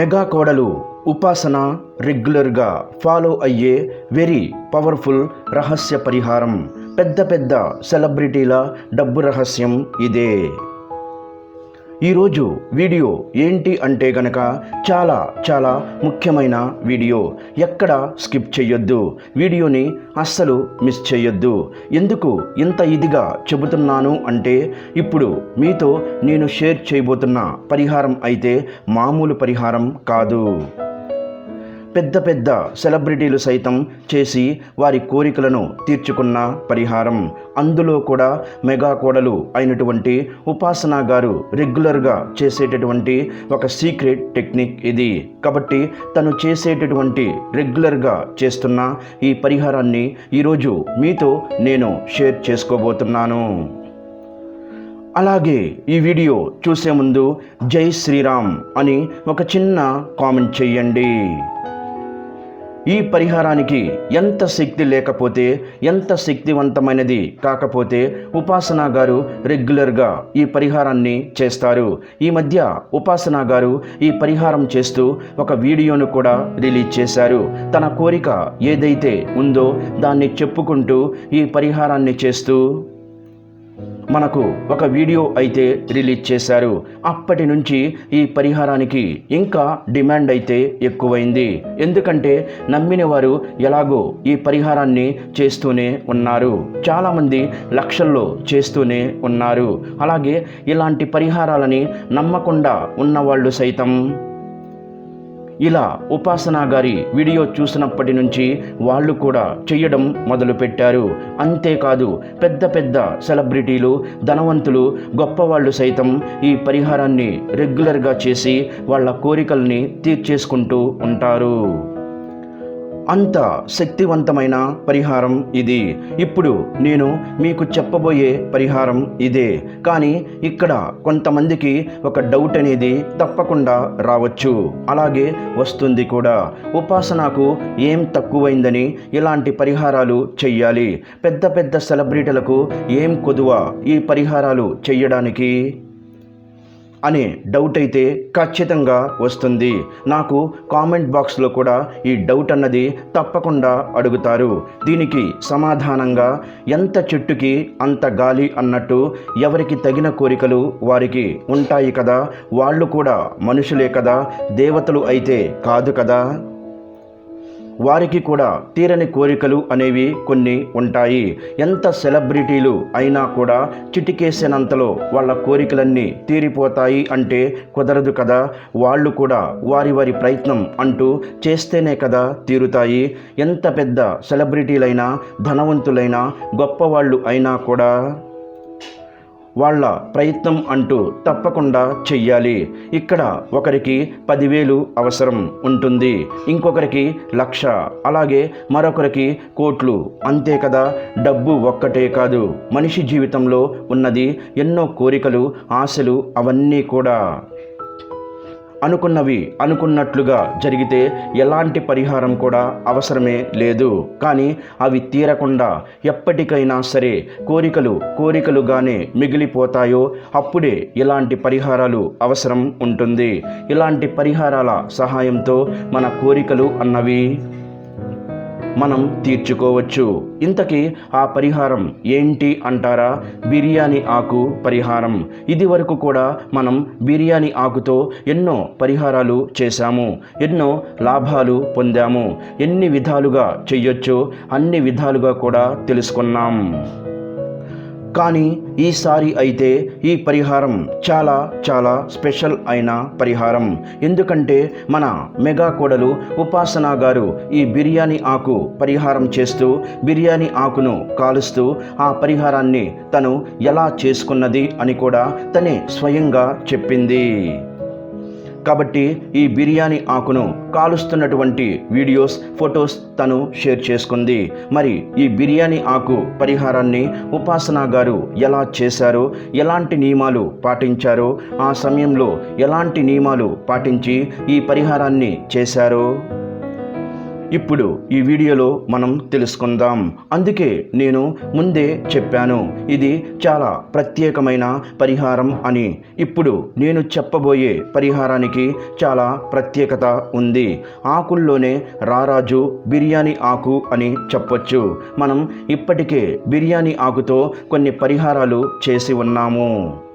Mega కోడలు ఉపాసన రెగ్యులర్గా ఫాలో అయ్యే వెరీ పవర్ఫుల్ రహస్య పరిహారం. పెద్ద పెద్ద సెలబ్రిటీల డబ్బు రహస్యం ఇదే. ఈరోజు వీడియో ఏంటి అంటే గనక చాలా చాలా ముఖ్యమైన వీడియో. ఎక్కడ స్కిప్ చేయొద్దు వీడియోని అస్సలు మిస్ చేయొద్దు ఎందుకు ఇంత ఇదిగా చెబుతున్నాను అంటే ఇప్పుడు మీతో నేను షేర్ చేయబోతున్న పరిహారం అయితే మామూలు పరిహారం కాదు. పెద్ద పెద్ద సెలబ్రిటీలు సైతం చేసి వారి కోరికలను తీర్చుకున్న పరిహారం. అందులో కూడా మెగా కోడలు అయినటువంటి ఉపాసన గారు రెగ్యులర్గా చేసేటటువంటి ఒక సీక్రెట్ టెక్నిక్ ఇది. కాబట్టి తను చేసేటటువంటి రెగ్యులర్గా చేస్తున్న ఈ పరిహారాన్ని ఈరోజు మీతో నేను షేర్ చేసుకోబోతున్నాను. అలాగే ఈ వీడియో చూసే ముందు జై శ్రీరామ్ అని ఒక చిన్న కామెంట్ చెయ్యండి. ఈ పరిహారానికి ఎంత శక్తి లేకపోతే ఎంత శక్తివంతమైనది కాకపోతే ఉపాసన గారు రెగ్యులర్గా ఈ పరిహారాన్ని చేస్తారు. ఈ మధ్య ఉపాసన గారు ఈ పరిహారం చేస్తూ ఒక వీడియోను కూడా రిలీజ్ చేశారు. తన కోరిక ఏదైతే ఉందో దాన్ని చెప్పుకుంటూ ఈ పరిహారాన్ని చేస్తూ మనకు ఒక వీడియో అయితే రిలీజ్ చేశారు. అప్పటి నుంచి ఈ పరిహారానికి ఇంకా డిమాండ్ అయితే ఎక్కువైంది. ఎందుకంటే నమ్మిన వారు ఎలాగో ఈ పరిహారాన్ని చేస్తూనే ఉన్నారు. చాలామంది లక్షల్లో చేస్తూనే ఉన్నారు. అలాగే ఇలాంటి పరిహారాలని నమ్మకుండా ఉన్నవాళ్ళు సైతం ఇలా ఉపాసన గారి వీడియో చూసినప్పటి నుంచి వాళ్ళు కూడా చేయడం మొదలుపెట్టారు. అంతేకాదు పెద్ద పెద్ద సెలబ్రిటీలు ధనవంతులు గొప్పవాళ్ళు సైతం ఈ పరిహారాన్ని రెగ్యులర్గా చేసి వాళ్ళ కోరికల్ని తీర్చేసుకుంటూ ఉంటారు. అంత శక్తివంతమైన పరిహారం ఇది. ఇప్పుడు నేను మీకు చెప్పబోయే పరిహారం ఇదే. కానీ ఇక్కడ కొంతమందికి ఒక డౌట్ అనేది తప్పకుండా రావచ్చు. అలాగే వస్తుంది కూడా. ఉపాసనకు ఏం తక్కువైందని ఇలాంటి పరిహారాలు చెయ్యాలి. పెద్ద పెద్ద సెలబ్రిటీలకు ఏం కొదువ ఈ పరిహారాలు చెయ్యడానికి? అనే డౌట్ అయితే ఖచ్చితంగా వస్తుంది. నాకు కామెంట్ బాక్స్లో కూడా ఈ డౌట్ అన్నది తప్పకుండా అడుగుతారు. దీనికి సమాధానంగా ఎంత చెట్టుకి అంత గాలి అన్నట్టు ఎవరికి తగిన కోరికలు వారికి ఉంటాయి కదా? వాళ్ళు కూడా మనుషులే కదా? దేవతలు అయితే కాదు కదా? వారికి కూడా తీరని కోరికలు అనేవి కొన్ని ఉంటాయి. ఎంత సెలబ్రిటీలు అయినా కూడా చిటికేసినంతలో వాళ్ళ కోరికలన్నీ తీరిపోతాయి అంటే కుదరదు కదా. వాళ్ళు కూడా వారి వారి ప్రయత్నం అంటూ చేస్తేనే కదా తీరుతాయి. ఎంత పెద్ద సెలబ్రిటీలైనా ధనవంతులైనా గొప్పవాళ్ళు అయినా కూడా వాళ్ళ ప్రయత్నం అంటూ తప్పకుండా చెయ్యాలి. ఇక్కడ ఒకరికి పదివేలు అవసరం ఉంటుంది ఇంకొకరికి లక్ష అలాగే మరొకరికి కోట్లు. అంతే కదా? డబ్బు ఒక్కటే కాదు. మనిషి జీవితంలో ఉన్నది ఎన్నో కోరికలు ఆశలు అవన్నీ కూడా. అనుకున్నవి అనుకున్నట్లుగా జరిగితే ఎలాంటి పరిహారం కూడా అవసరమే లేదు. కానీ అవి తీరకుండా ఎప్పటికైనా సరే కోరికలు కోరికలుగానే మిగిలిపోతాయో అప్పుడే ఇలాంటి పరిహారాలు అవసరం ఉంటుంది. ఇలాంటి పరిహారాల సహాయంతో మన కోరికలు అన్నవి మనం తీర్చుకోవచ్చు. ఇంతకీ ఆ పరిహారం ఏంటి అంటారా? బిర్యానీ ఆకు పరిహారం. ఇది వరకు కూడా మనం బిర్యానీ ఆకుతో ఎన్నో పరిహారాలు చేశాము. ఎన్నో లాభాలు పొందాము. ఎన్ని విధాలుగా చెయ్యొచ్చో అన్ని విధాలుగా కూడా తెలుసుకున్నాం. కానీ ఈసారి అయితే ఈ పరిహారం చాలా చాలా స్పెషల్ అయిన పరిహారం. ఎందుకంటే మన మెగా కోడలు ఉపాసన గారు ఈ బిర్యానీ ఆకు పరిహారం చేస్తూ బిర్యానీ ఆకును కాలుస్తూ ఆ పరిహారాన్ని తను ఎలా చేసుకున్నది అని కూడా తనే స్వయంగా చెప్పింది. కాబట్టి ఈ బిర్యానీ ఆకును కాలుస్తున్నటువంటి వీడియోస్ ఫొటోస్ తను షేర్ చేసుకుంది. మరి ఈ బిర్యానీ ఆకు పరిహారాన్ని ఉపాసన గారు ఎలా చేశారో? ఎలాంటి నియమాలు పాటించారో? ఆ సమయంలో ఎలాంటి నియమాలు పాటించి ఈ పరిహారాన్ని చేశారో? ఇప్పుడు ఈ వీడియోలో మనం తెలుసుకుందాం. అందుకే నేను ముందే చెప్పాను ఇది చాలా ప్రత్యేకమైన పరిహారం అని. ఇప్పుడు నేను చెప్పబోయే పరిహారానికి చాలా ప్రత్యేకత ఉంది. ఆకుల్లోనే రారాజు బిర్యానీ ఆకు అని చెప్పొచ్చు. మనం ఇప్పటికే బిర్యానీ ఆకుతో కొన్ని పరిహారాలు చేసి ఉన్నాము.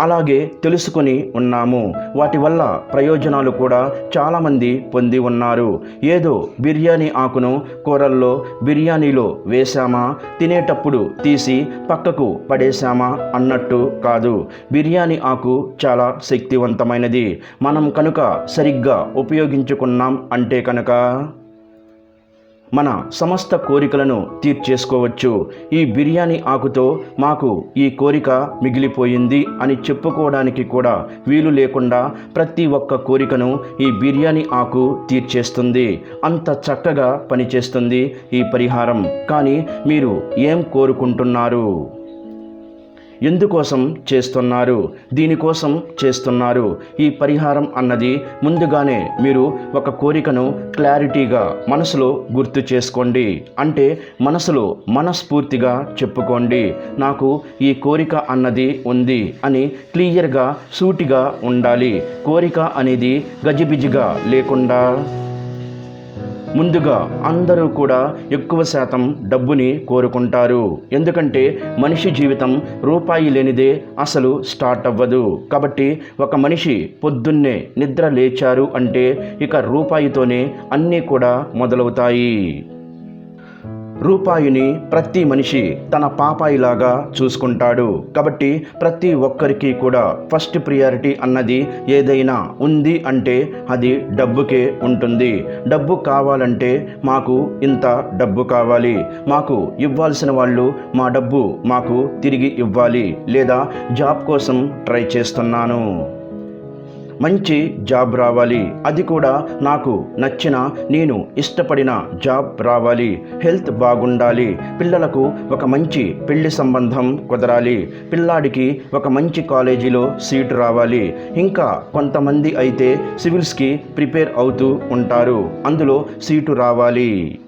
అలాగే తెలుసుకొని ఉన్నాము. వాటి వల్ల ప్రయోజనాలు కూడా చాలామంది పొంది ఉన్నారు. ఏదో బిర్యానీ ఆకును కూరల్లో బిర్యానీలో వేశామా? తినేటప్పుడు తీసి పక్కకు పడేశామా అన్నట్టు కాదు. బిర్యానీ ఆకు చాలా శక్తివంతమైనది. మనం కనుక సరిగ్గా ఉపయోగించుకున్నాం అంటే కనుక మన సమస్త కోరికలను తీర్చేసుకోవచ్చు. ఈ బిర్యానీ ఆకుతో మాకు ఈ కోరిక మిగిలిపోయింది అని చెప్పుకోవడానికి కూడా వీలు లేకుండా ప్రతి ఒక్క కోరికను ఈ బిర్యానీ ఆకు తీర్చేస్తుంది. అంత చక్కగా పనిచేస్తుంది ఈ పరిహారం. కానీ మీరు ఏం కోరుకుంటున్నారు? ఎందుకోసం చేస్తున్నారు? దీనికోసం చేస్తున్నారు. ఈ పరిహారం అన్నది ముందుగానే మీరు ఒక కోరికను క్లారిటీగా మనసులో గుర్తు చేసుకోండి. అంటే మనసులో మనస్ఫూర్తిగా చెప్పుకోండి. నాకు ఈ కోరిక అన్నది ఉంది అని క్లియర్గా సూటిగా ఉండాలి. కోరిక అనేది గజిబిజిగా లేకుండా ముందుగా అందరూ కూడా ఎక్కువ శాతం డబ్బుని కోరుకుంటారు. ఎందుకంటే మనిషి జీవితం రూపాయి లేనిదే అసలు స్టార్ట్ అవ్వదు. కాబట్టి ఒక మనిషి పొద్దున్నే నిద్ర లేచారు అంటే ఇక రూపాయితోనే అన్నీ కూడా మొదలవుతాయి. రూపాయిని ప్రతి మనిషి తన పాపాయిలాగా చూసుకుంటాడు. కాబట్టి ప్రతి ఒక్కరికి కూడా ఫస్ట్ ప్రియారిటీ అన్నది ఏదైనా ఉంది అంటే అది డబ్బుకే ఉంటుంది. డబ్బు కావాలంటే మాకు ఇంత డబ్బు కావాలి. మాకు ఇవ్వాల్సిన వాళ్ళు మా డబ్బు మాకు తిరిగి ఇవ్వాలి లేదా జాబ్ కోసం ట్రై చేస్తున్నాను. మంచి జాబ్ రావాలి. అది కూడా నాకు నచ్చిన నేను ఇష్టపడిన జాబ్ రావాలి. హెల్త్ బాగుండాలి. పిల్లలకు ఒక మంచి పెళ్ళి సంబంధం కుదరాలి. పిల్లాడికి ఒక మంచి కాలేజీలో సీటు రావాలి. ఇంకా కొంతమంది అయితే సివిల్స్కి ప్రిపేర్ అవుతూ ఉంటారు. అందులో సీటు రావాలి.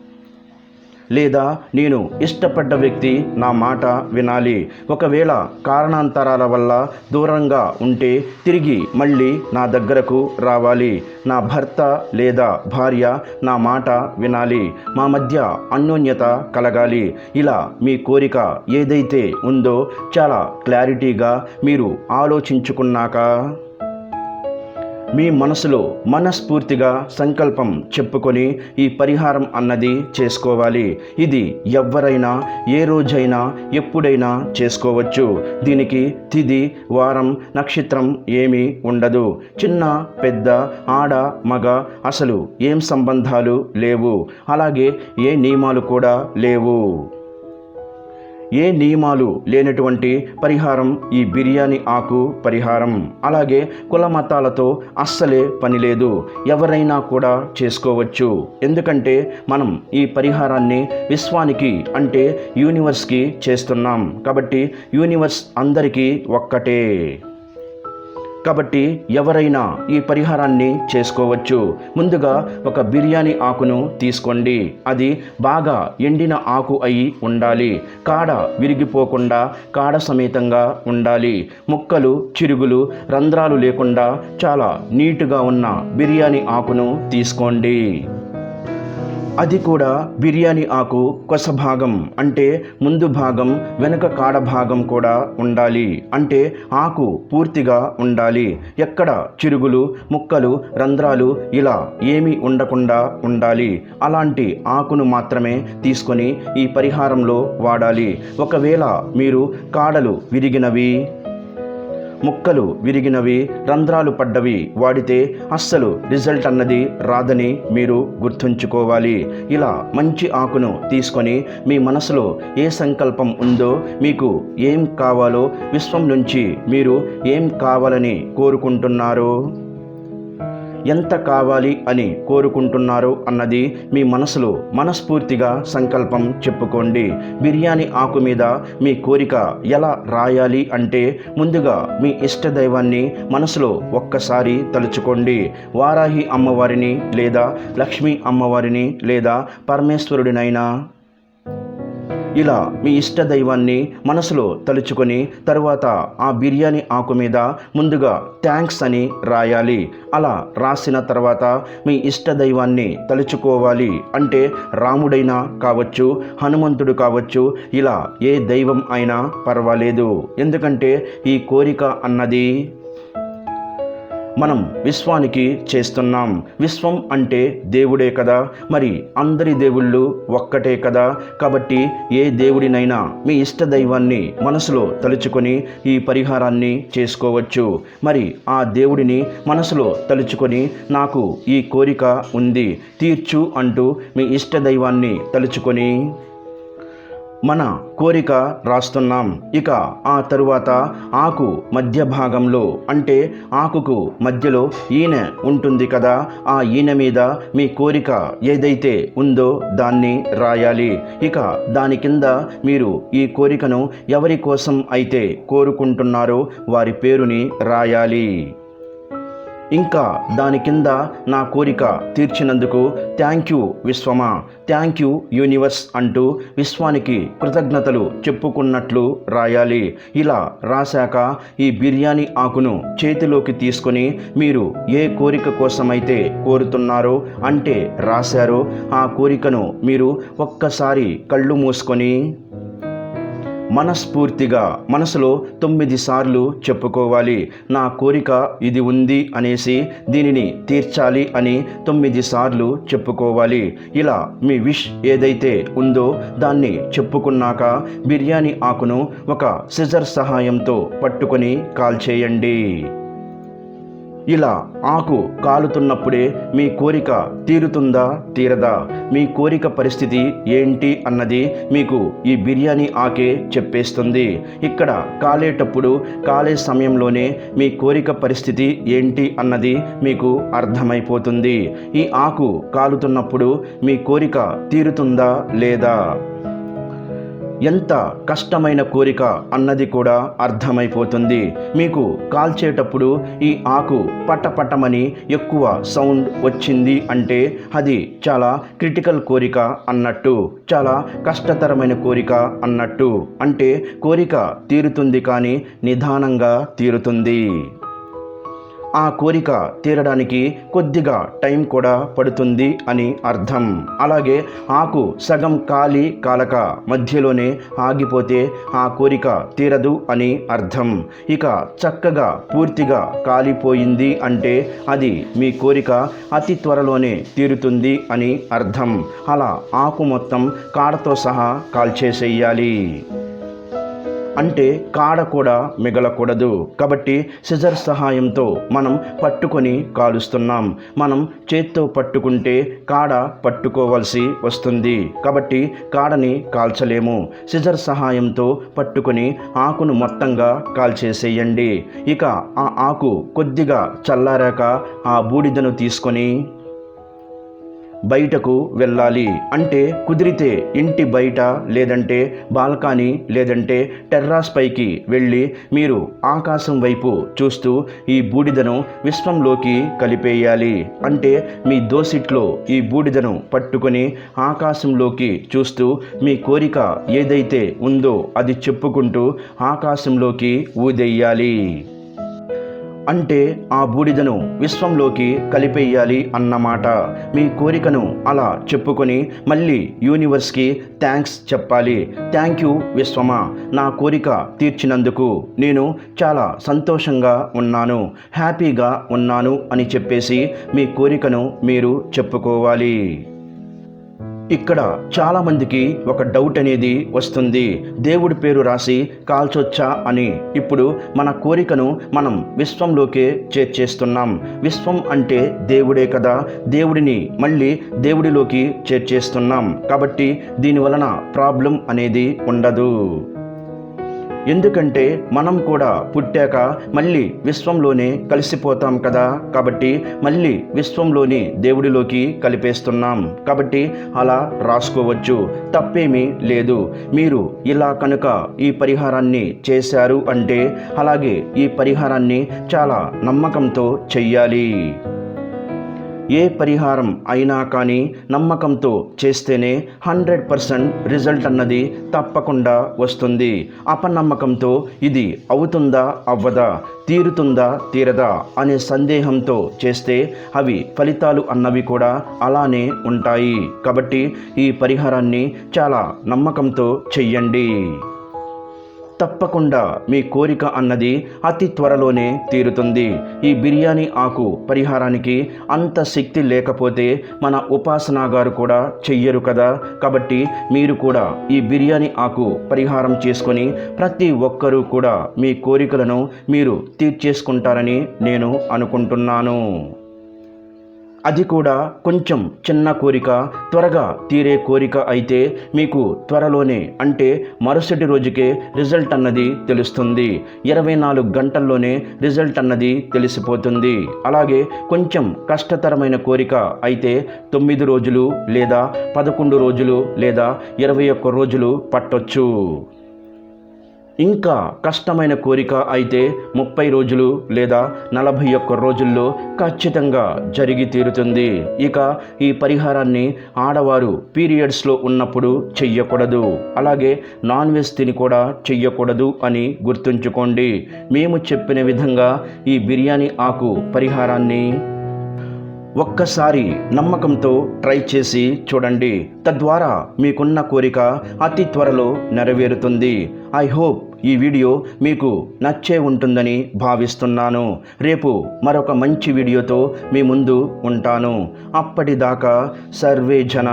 లేదా నేను ఇష్టపడ్డ వ్యక్తి నా మాట వినాలి. ఒకవేళ కారణాంతరాల వల్ల దూరంగా ఉంటే తిరిగి మళ్ళీ నా దగ్గరకు రావాలి. నా భర్త లేదా భార్య నా మాట వినాలి. మా మధ్య అన్యోన్యత కలగాలి. ఇలా మీ కోరిక ఏదైతే ఉందో చాలా క్లారిటీగా మీరు ఆలోచించుకున్నాక మీ మనసులో మనస్ఫూర్తిగా సంకల్పం చెప్పుకొని ఈ పరిహారం అన్నది చేసుకోవాలి. ఇది ఎవరైనా ఏ రోజైనా ఎప్పుడైనా చేసుకోవచ్చు. దీనికి తిది వారం నక్షత్రం ఏమీ ఉండదు. చిన్న పెద్ద ఆడ మగ అసలు ఏం సంబంధాలు లేవు. అలాగే ఏ నియమాలు కూడా లేవు. ఏ నియమాలు లేనటువంటి పరిహారం ఈ బిర్యానీ ఆకు పరిహారం. అలాగే కుల మతాలతో అస్సలే పని లేదు. ఎవరైనా కూడా చేసుకోవచ్చు. ఎందుకంటే మనం ఈ పరిహారాన్ని విశ్వానికి అంటే యూనివర్స్కి చేస్తున్నాం. కాబట్టి యూనివర్స్ అందరికీ ఒక్కటే. కాబట్టి ఎవరైనా ఈ పరిహారాన్ని చేసుకోవచ్చు. ముందుగా ఒక బిర్యానీ ఆకును తీసుకోండి. అది బాగా ఎండిన ఆకు అయి ఉండాలి. కాడ విరిగిపోకుండా కాడ సమేతంగా ఉండాలి. ముక్కలు చిరుగులు రంధ్రాలు లేకుండా చాలా నీటుగా ఉన్న బిర్యానీ ఆకును తీసుకోండి. అది కూడా బిర్యానీ ఆకు కొస భాగం అంటే ముందు భాగం వెనుక కాడ భాగం కూడా ఉండాలి. అంటే ఆకు పూర్తిగా ఉండాలి. ఎక్కడ చిరుగులు ముక్కలు రంధ్రాలు ఇలా ఏమీ ఉండకుండా ఉండాలి. అలాంటి ఆకును మాత్రమే తీసుకొని ఈ పరిహారంలో వాడాలి. ఒకవేళ మీరు కాడలు విరిగినవి ముక్కలు విరిగినవి రంధ్రాలు పడ్డవి వాడితే అస్సలు రిజల్ట్ అన్నది రాదని మీరు గుర్తుంచుకోవాలి. ఇలా మంచి ఆకును తీసుకొని మీ మనసులో ఏ సంకల్పం ఉందో మీకు ఏం కావాలో విశ్వం నుంచి మీరు ఏం కావాలని కోరుకుంటున్నారు? ఎంత కావాలి అని కోరుకుంటున్నారు అన్నది మీ మనసులో మనస్ఫూర్తిగా సంకల్పం చెప్పుకోండి. బిర్యానీ ఆకు మీద మీ కోరిక ఎలా రాయాలి అంటే ముందుగా మీ ఇష్ట దైవాన్ని మనసులో ఒక్కసారి తలుచుకోండి. వారాహి అమ్మవారిని లేదా లక్ష్మీ అమ్మవారిని లేదా పరమేశ్వరుడినైనా ఇలా మీ ఇష్ట దైవాన్ని మనసులో తలుచుకొని తరువాత ఆ బిర్యానీ ఆకు మీద ముందుగా థ్యాంక్స్ అని రాయాలి. అలా రాసిన తర్వాత మీ ఇష్ట దైవాన్ని తలుచుకోవాలి అంటే రాముడైనా కావచ్చు హనుమంతుడు కావచ్చు ఇలా ఏ దైవం అయినా పర్వాలేదు. ఎందుకంటే ఈ కోరిక అన్నది మనం విశ్వానికి చేస్తున్నాం. విశ్వం అంటే దేవుడే కదా. మరి అందరి దేవుళ్ళు ఒక్కటే కదా. కాబట్టి ఏ దేవుడినైనా మీ ఇష్ట దైవాన్ని మనసులో తలుచుకొని ఈ పరిహారాన్ని చేసుకోవచ్చు. మరి ఆ దేవుడిని మనసులో తలుచుకొని నాకు ఈ కోరిక ఉంది. తీర్చు అంటూ మీ ఇష్ట దైవాన్ని తలుచుకొని మన కోరిక రాస్తున్నాం. ఇక ఆ తరువాత ఆకు మధ్య భాగంలో అంటే ఆకుకు మధ్యలో ఈనె ఉంటుంది కదా ఆ ఈనె మీద మీ కోరిక ఏదైతే ఉందో దాన్ని రాయాలి. ఇక దాని కింద మీరు ఈ కోరికను ఎవరి కోసం అయితే కోరుకుంటున్నారో వారి పేరుని రాయాలి. ఇంకా దాని కింద నా కోరిక తీర్చినందుకు థ్యాంక్ యూ విశ్వమా. థ్యాంక్ యూ యూనివర్స్ అంటూ విశ్వానికి కృతజ్ఞతలు చెప్పుకున్నట్లు రాయాలి. ఇలా రాశాక ఈ బిర్యానీ ఆకును చేతిలోకి తీసుకొని మీరు ఏ కోరిక కోసమైతే కోరుతున్నారో అంటే రాశారో ఆ కోరికను మీరు ఒక్కసారి కళ్ళు మూసుకొని మనస్ఫూర్తిగా మనసులో తొమ్మిది సార్లు చెప్పుకోవాలి. నా కోరిక ఇది ఉంది అనేసి దీనిని తీర్చాలి అని తొమ్మిది సార్లు చెప్పుకోవాలి. ఇలా మీ విష్ ఏదైతే ఉందో దాన్ని చెప్పుకున్నాక బిర్యానీ ఆకును ఒక సిజర్ సహాయంతో పట్టుకొని కాల్చేయండి. ఇలా ఆకు కాలుతున్నప్పుడే మీ కోరిక తీరుతుందా తీరదా? మీ కోరిక పరిస్థితి ఏంటి అన్నది మీకు ఈ బిర్యానీ ఆకే చెప్పేస్తుంది. ఇక్కడ కాలేటప్పుడు కాలే సమయంలోనే మీ కోరిక పరిస్థితి ఏంటి అన్నది మీకు అర్థమైపోతుంది. ఈ ఆకు కాలుతున్నప్పుడు మీ కోరిక తీరుతుందా లేదా? ఎంత కష్టమైన కోరిక అన్నది కూడా అర్థమైపోతుంది. మీకు కాల్చేటప్పుడు ఈ ఆకు పటపటమని ఎక్కువ సౌండ్ వచ్చింది అంటే అది చాలా క్రిటికల్ కోరిక అన్నట్టు చాలా కష్టతరమైన కోరిక అన్నట్టు. అంటే కోరిక తీరుతుంది కానీ నిదానంగా తీరుతుంది. ఆ కోరిక తీరడానికి కొద్దిగా టైం కూడా పడుతుంది అని అర్థం. అలాగే ఆకు సగం కాలి కాలక మధ్యలోనే ఆగిపోతే ఆ కోరిక తీరదు అని అర్థం. ఇక చక్కగా పూర్తిగా కాలిపోయింది అంటే అది మీ కోరిక అతి త్వరలోనే తీరుతుంది అని అర్థం. అలా ఆకు మొత్తం కాడతో సహా కాల్చేసేయాలి. అంటే కాడ కూడా మిగలకూడదు. కాబట్టి సిజర్ సహాయంతో మనం పట్టుకొని కాలుస్తున్నాం. మనం చేత్తో పట్టుకుంటే కాడ పట్టుకోవాల్సి వస్తుంది. కాబట్టి కాడని కాల్చలేము. సిజర్ సహాయంతో పట్టుకొని ఆకును మొత్తంగా కాల్చేసేయండి. ఇక ఆ ఆకు కొద్దిగా చల్లారాక ఆ బూడిదను తీసుకొని బయటకు వెళ్ళాలి. అంటే కుదిరితే ఇంటి బయట లేదంటే బాల్కానీ లేదంటే టెర్రాస్ పైకి వెళ్ళి మీరు ఆకాశం వైపు చూస్తూ ఈ బూడిదను విశ్వంలోకి కలిపేయాలి. అంటే మీ దోసిట్లో ఈ బూడిదను పట్టుకొని ఆకాశంలోకి చూస్తూ మీ కోరిక ఏదైతే ఉందో అది చెప్పుకుంటూ ఆకాశంలోకి ఊదెయ్యాలి అంటే ఆ బూడిదను విశ్వంలోకి కలిపేయాలి అన్నమాట. మీ కోరికను అలా చెప్పుకొని మళ్ళీ యూనివర్స్కి థ్యాంక్స్ చెప్పాలి. థ్యాంక్ యూ విశ్వమా. నా కోరిక తీర్చినందుకు నేను చాలా సంతోషంగా ఉన్నాను. హ్యాపీగా ఉన్నాను అని చెప్పేసి మీ కోరికను మీరు చెప్పుకోవాలి. ఇక్కడ చాలామందికి ఒక డౌట్ అనేది వస్తుంది. దేవుడి పేరు రాసి కాల్చొచ్చా అని. ఇప్పుడు మన కోరికను మనం విశ్వంలోకే చేర్చేస్తున్నాం. విశ్వం అంటే దేవుడే కదా. దేవుడిని మళ్ళీ దేవుడిలోకి చేర్చేస్తున్నాం. కాబట్టి దీని వలన ప్రాబ్లం అనేది ఉండదు. ఎందుకంటే మనం కూడా పుట్టాక మళ్ళీ విశ్వంలోనే కలిసిపోతాం కదా. కాబట్టి మళ్ళీ విశ్వంలోని దేవుడిలోకి కలిపేస్తున్నాం. కాబట్టి అలా రాసుకోవచ్చు. తప్పేమీ లేదు. మీరు ఇలా కనుక ఈ పరిహారాన్ని చేశారు అంటే అలాగే ఈ పరిహారాన్ని చాలా నమ్మకంతో చెయ్యాలి. ఏ పరిహారం అయినా కానీ నమ్మకంతో చేస్తేనే హండ్రెడ్ పర్సెంట్ రిజల్ట్ అన్నది తప్పకుండా వస్తుంది. అపనమ్మకంతో ఇది అవుతుందా అవ్వదా తీరుతుందా తీరదా అనే సందేహంతో చేస్తే అవి ఫలితాలు అన్నవి కూడా అలానే ఉంటాయి. కాబట్టి ఈ పరిహారాన్ని చాలా నమ్మకంతో చెయ్యండి. తప్పకుండా మీ కోరిక అన్నది అతి త్వరలోనే తీరుతుంది. ఈ బిర్యానీ ఆకు పరిహారానికి అంత శక్తి లేకపోతే మన ఉపాసనా గారు కూడా చెయ్యరు కదా. కాబట్టి మీరు కూడా ఈ బిర్యానీ ఆకు పరిహారం చేసుకొని ప్రతి ఒక్కరూ కూడా మీ కోరికలను మీరు తీర్చేసుకుంటారని నేను అనుకుంటున్నాను. అది కూడా కొంచెం చిన్న కోరిక త్వరగా తీరే కోరిక అయితే మీకు త్వరలోనే అంటే మరుసటి రోజుకే రిజల్ట్ అన్నది తెలుస్తుంది. ఇరవై నాలుగు గంటల్లోనే రిజల్ట్ అన్నది తెలిసిపోతుంది. అలాగే కొంచెం కష్టతరమైన కోరిక అయితే తొమ్మిది రోజులు లేదా పదకొండు రోజులు లేదా ఇరవై ఒక్క రోజులు పట్టొచ్చు. ఇంకా కష్టమైన కోరిక అయితే ముప్పై రోజులు లేదా నలభై ఒక్క రోజుల్లో ఖచ్చితంగా జరిగి తీరుతుంది. ఇక ఈ పరిహారాన్ని ఆడవారు పీరియడ్స్లో ఉన్నప్పుడు చెయ్యకూడదు. అలాగే నాన్ వెజ్ తిని కూడా చెయ్యకూడదు అని గుర్తుంచుకోండి. మేము చెప్పిన విధంగా ఈ బిర్యానీ ఆకు పరిహారాన్ని ఒక్కసారి నమ్మకంతో ట్రై చేసి చూడండి. తద్వారా మీకున్న కోరిక అతి త్వరలో నెరవేరుతుంది. ఐ హోప్ ఈ వీడియో మీకు నచ్చే ఉంటుందని భావిస్తున్నాను. రేపు మరొక మంచి వీడియోతో మీ ముందు ఉంటాను. అప్పటిదాకా సర్వే జన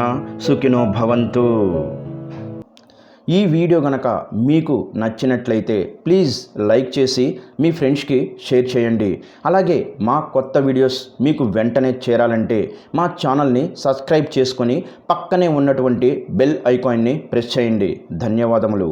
సుఖినో భవంతు. ఈ వీడియో గనక మీకు నచ్చినట్లయితే ప్లీజ్ లైక్ చేసి మీ ఫ్రెండ్స్కి షేర్ చేయండి. అలాగే మా కొత్త వీడియోస్ మీకు వెంటనే చేరాలంటే మా ఛానల్ని సబ్స్క్రైబ్ చేసుకొని పక్కనే ఉన్నటువంటి బెల్ ఐకాన్ని ప్రెస్ చేయండి. ధన్యవాదములు.